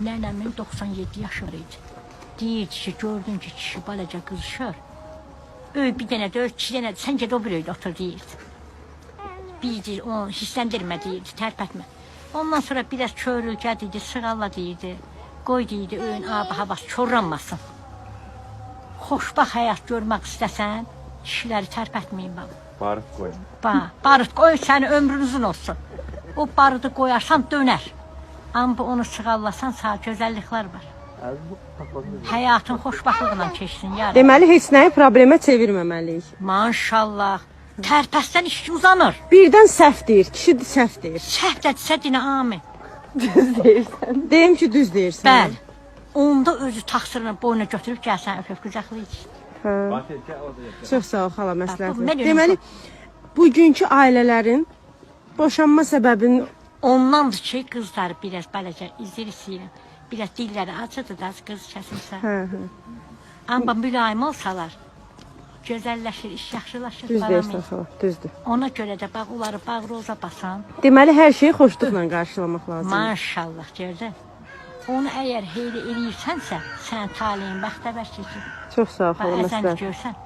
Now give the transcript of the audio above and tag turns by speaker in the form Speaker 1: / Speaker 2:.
Speaker 1: Nənəmin 97 yaşı var idi. Deyirdi ki, gördün ki, kişi balaca qızışır. Öy bir dənə də, iki dənə də, sən ged o bir öydə otur deyirdi. Bir deyir, onu hissləndirmə deyirdi, tərpətmə. Ondan sonra biraz körülgə deyirdi, sığalla deyirdi. Qoy deyirdi, öyün abı havası çorlanmasın. Xoşbaxt həyat görmək istəsən, kişiləri tərpətməyin bax.
Speaker 2: Barık koy.
Speaker 1: Bax, barıt qoy səni ömrün uzun olsun. O barıdı qoyarsan dönər. Amma onu sığallasan sağ gözəlliklər var. Həyatın xoşbaxtlıqla keçsin ya.
Speaker 3: Deməli heç nəyi problemə çevirməməliyik.
Speaker 1: Maşallah. Tərpəstdən iş uzanır.
Speaker 3: Birdən səhv deyir, kişi səhv deyir.
Speaker 1: Səhv dədirsə dinə amin.
Speaker 3: Deyim ki, düz deyirsən.
Speaker 1: Bəli. Onda özü taxsırını boyuna götürüb gəlsən öpüb qucaqlayır.
Speaker 3: Hə. Çox sağ ol xala məsləhət.
Speaker 1: Bu
Speaker 3: Deməli bugünkü ailələrin boşanma səbəbinin
Speaker 1: Ondandır ki, qızlar biraz balaca izlirsiyle, biraz dilləri acıdır da qız kəsilsə.
Speaker 3: hə, hə.
Speaker 1: Amma mülayim olsalar, gözəlləşir, iş yaxşılaşır.
Speaker 3: Düz
Speaker 1: balam
Speaker 3: deyirsən
Speaker 1: el.
Speaker 3: xala, düzdür.
Speaker 1: Ona görə də bax, onları bağroza basan,
Speaker 3: Deməli hər şeyi xoşluqla qarşılamaq lazımdır.
Speaker 1: maşallah gördün. Onu əgər heyli eləyirsənsə, sən taleyin bəxtəvər keçir.
Speaker 3: Çox sağ ol
Speaker 1: Bax,
Speaker 3: xala
Speaker 1: əzən
Speaker 3: məsləhət.